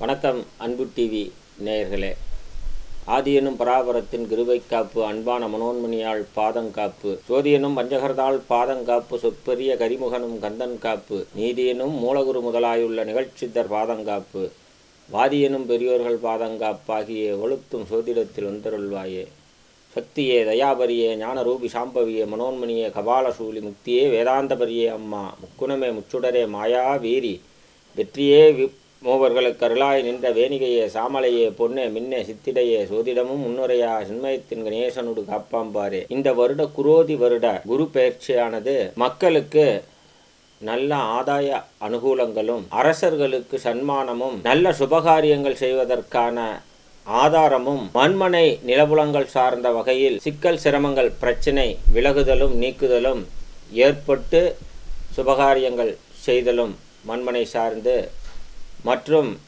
வணக்கம் அன்பு டிவி நேயர்களே. ஆதியனும் பராபரத்தின் கிருபைக்காப்பு அன்பான மனோன்மணியாள் பாதங்காப்பு சோதியனும் பஞ்சகர்தாள் பாதங்காப்பு சொற்பெரிய கரிமுகனும் கந்தன் காப்பு. நீதியனும் மூலகுரு முதலாயுள்ள நிகழ்ச்சித்தர் பாதங்காப்பு வாதியனும் பெரியோர்கள் பாதங்காப்பாகிய ஒழுத்தும் சோதிடத்தில் வந்தருள்வாயே. சக்தியே தயாபரியே ஞானரூபி சாம்பவியே மனோன்மணியே கபாலசூலி முக்தியே வேதாந்தபரியே அம்மா முக்குணமே முச்சுடரே மாயா வீரி வெற்றியே விப் மூவர்களுக்கு அருளாய் நின்ற வேணிகையே சாமலையே பொன்னே மின்னே சித்திடையே சோதிடமும் முன்னுரையா சின்மயத்தின் கணேசனுடு காப்பாம்பாரே இந்த வருட குரோதி வருட குரு பயிற்சியானது மக்களுக்கு நல்ல ஆதாய அனுகூலங்களும் அரசர்களுக்கு சன்மானமும் நல்ல சுபகாரியங்கள் செய்வதற்கான ஆதாரமும் மண்மனை நிலபுலங்கள் சார்ந்த வகையில் சிக்கல் சிரமங்கள் பிரச்சினை விலகுதலும் நீக்குதலும் ஏற்பட்டு சுபகாரியங்கள் செய்தலும் மண்மனை சார்ந்து மற்றும்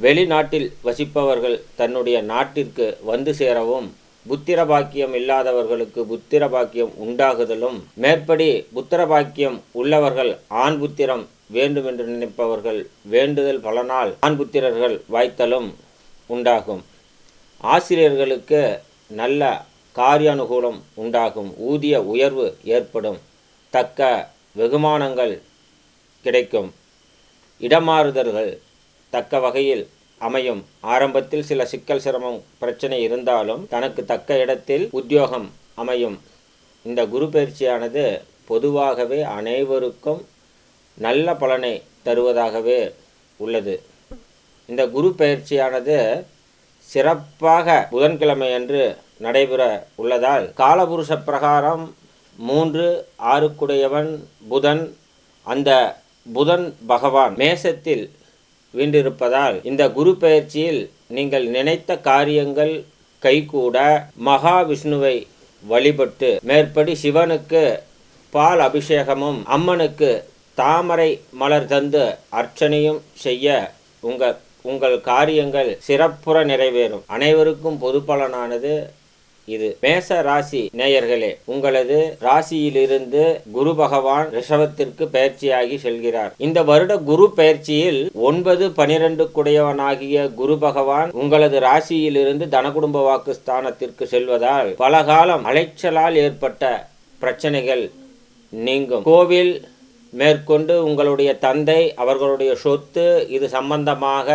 வெளிநாட்டில் வசிப்பவர்கள் தன்னுடைய நாட்டிற்கு வந்து சேரவும் புத்திர பாக்கியம் இல்லாதவர்களுக்கு புத்திர பாக்கியம் உண்டாகுதலும் மேற்படி புத்திர பாக்கியம் உள்ளவர்கள் ஆண் புத்திரம் வேண்டுமென்று நினைப்பவர்கள் வேண்டுதல் பலனால் ஆண் புத்திரர்கள் வாய்த்தலும் உண்டாகும். ஆசிரியர்களுக்கு நல்ல காரியானுகூலம் உண்டாகும். ஊதிய உயர்வு ஏற்படும். தக்க வெகுமானங்கள் கிடைக்கும். இடமாறுதல்கள் தக்க வகையில் அமையும். ஆரம்பத்தில் சில சிக்கல் சிரமம் பிரச்சனை இருந்தாலும் தனக்கு தக்க இடத்தில் உத்தியோகம் அமையும். இந்த குரு பயிற்சியானது பொதுவாகவே அனைவருக்கும் நல்ல பலனை தருவதாகவே உள்ளது. இந்த குரு பயிற்சியானது சிறப்பாக புதன்கிழமை அன்று நடைபெற உள்ளதால் காலபுருஷ பிரகாரம் மூன்று ஆறுக்குடையவன் புதன். அந்த புதன் பகவான் மேசத்தில் வீண்டிருப்பதால் இந்த குரு பயிற்சியில் நீங்கள் நினைத்த காரியங்கள் கைகூட மகாவிஷ்ணுவை வழிபட்டு மேற்படி சிவனுக்கு பால் அபிஷேகமும் அம்மனுக்கு தாமரை மலர் தந்து அர்ச்சனையும் செய்ய உங்கள் உங்கள் காரியங்கள் சிறப்புற நிறைவேறும். அனைவருக்கும் பொது பலனானது இது மேச ராசி நேயர்களே உங்களது ராசியிலிருந்து குரு பகவான் ரிஷபத்திற்கு பயிற்சியாகி செல்கிறார். இந்த வருட குரு பயிற்சியில் ஒன்பது பனிரெண்டு குடையவனாகிய குரு பகவான் உங்களது ராசியிலிருந்து தனகுடும்ப வாக்கு ஸ்தானத்திற்கு செல்வதால் பல காலம் அலைச்சலால் ஏற்பட்ட பிரச்சனைகள் நீங்கும். கோவில் மேற்கொண்டு உங்களுடைய தந்தை அவர்களுடைய சொத்து இது சம்பந்தமாக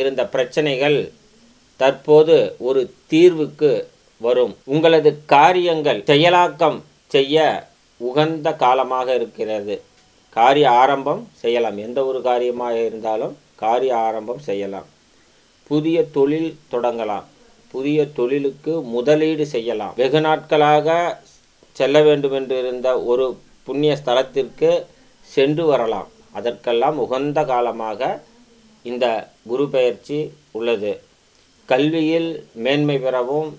இருந்த பிரச்சனைகள் தற்போது ஒரு தீர்வுக்கு வரும். உங்களது காரியங்கள் செயலாக்கம் செய்ய உகந்த காலமாக இருக்கிறது. காரிய ஆரம்பம் செய்யலாம். எந்த ஒரு காரியமாக இருந்தாலும் காரிய ஆரம்பம் செய்யலாம். புதிய தொழில் தொடங்கலாம். புதிய தொழிலுக்கு முதலீடு செய்யலாம். வெகு நாட்களாக செல்ல வேண்டும் என்று இருந்த ஒரு புண்ணிய ஸ்தலத்திற்கு சென்று வரலாம். அதற்கெல்லாம் உகந்த காலமாக இந்த குரு பெயர்ச்சி உள்ளது. கல்வியில் மேன்மை பெறவும்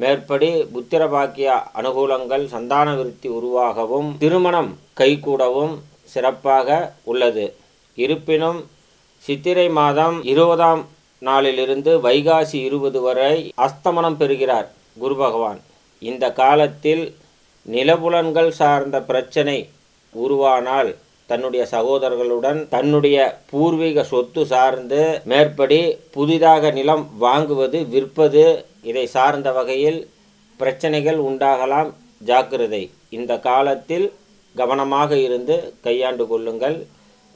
மேற்படி புத்திர பாக்கிய அனுகூலங்கள் சந்தான விருத்தி உருவாகவும் திருமணம் கைகூடவும் சிறப்பாக உள்ளது. இருப்பினும் சித்திரை மாதம் இருபதாம் நாளிலிருந்து வைகாசி இருபது வரை அஸ்தமனம் பெறுகிறார் குரு பகவான். இந்த காலத்தில் நிலபுலன்கள் சார்ந்த பிரச்சனை உருவானால் தன்னுடைய சகோதரர்களுடன் தன்னுடைய பூர்வீக சொத்து சார்ந்து மேற்படி புதிதாக நிலம் வாங்குவது விற்பது இதை சார்ந்த வகையில் பிரச்சனைகள் உண்டாகலாம். ஜாக்கிரதை. இந்த காலத்தில் கவனமாக இருந்து கையாண்டு கொள்ளுங்கள்.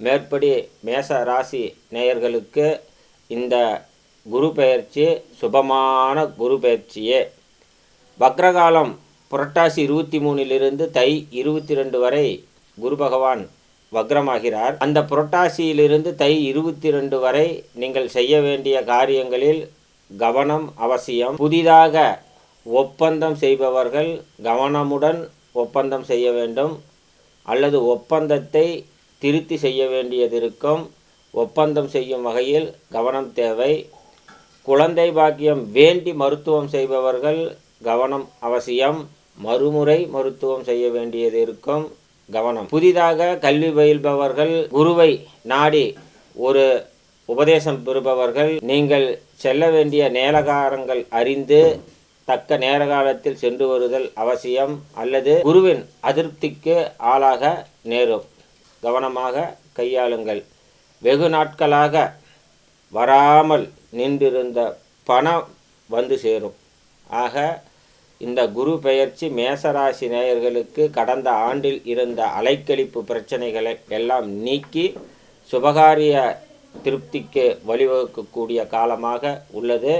மேற்படி மேச ராசி நேயர்களுக்கு இந்த குரு பெயர்ச்சி சுபமான குரு பெயர்ச்சியே. வக்ரகாலம் புரட்டாசி இருபத்தி மூணிலிருந்து தை இருபத்தி ரெண்டு வரை குரு பகவான் வக்ரமாகிறார். அந்த புரட்டாசியிலிருந்து தை இருபத்தி ரெண்டு வரை நீங்கள் செய்ய வேண்டிய காரியங்களில் கவனம் அவசியம். புதிதாக ஒப்பந்தம் செய்பவர்கள் கவனமுடன் ஒப்பந்தம் செய்ய வேண்டும். அல்லது ஒப்பந்தத்தை திருத்தி செய்ய வேண்டியது இருக்கும். ஒப்பந்தம் செய்யும் வகையில் கவனம் தேவை. குழந்தை பாக்கியம் வேண்டி மருத்துவம் செய்பவர்கள் கவனம் அவசியம். மறுமுறை மருத்துவம் செய்ய வேண்டியது இருக்கும். கவனம். புதிதாக கல்வி பயில்பவர்கள் குருவை நாடி ஒரு உபதேசம் பெறுபவர்கள் நீங்கள் செல்ல வேண்டிய நேரகாரங்கள் அறிந்து தக்க நேர காலத்தில் சென்று வருதல் அவசியம் அல்லது குருவின் அதிருப்திக்கு ஆளாக நேரும். கவனமாக கையாளுங்கள். வெகு நாட்களாக வராமல் நின்றிருந்த பணம் வந்து சேரும். ஆக இந்த குரு பெயர்ச்சி மேசராசி நேயர்களுக்கு கடந்த ஆண்டில் இருந்த அலைக்கழிப்பு பிரச்சனைகளை எல்லாம் நீக்கி சுபகாரிய திருப்திக்கு வழிவகுக்கக்கூடிய காலமாக உள்ளது.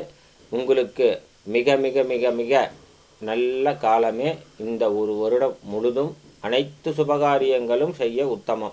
உங்களுக்கு மிக மிக மிக மிக நல்ல காலமே இந்த ஒரு வருடம் முழுதும். அனைத்து சுபகாரியங்களும் செய்ய உத்தமம்.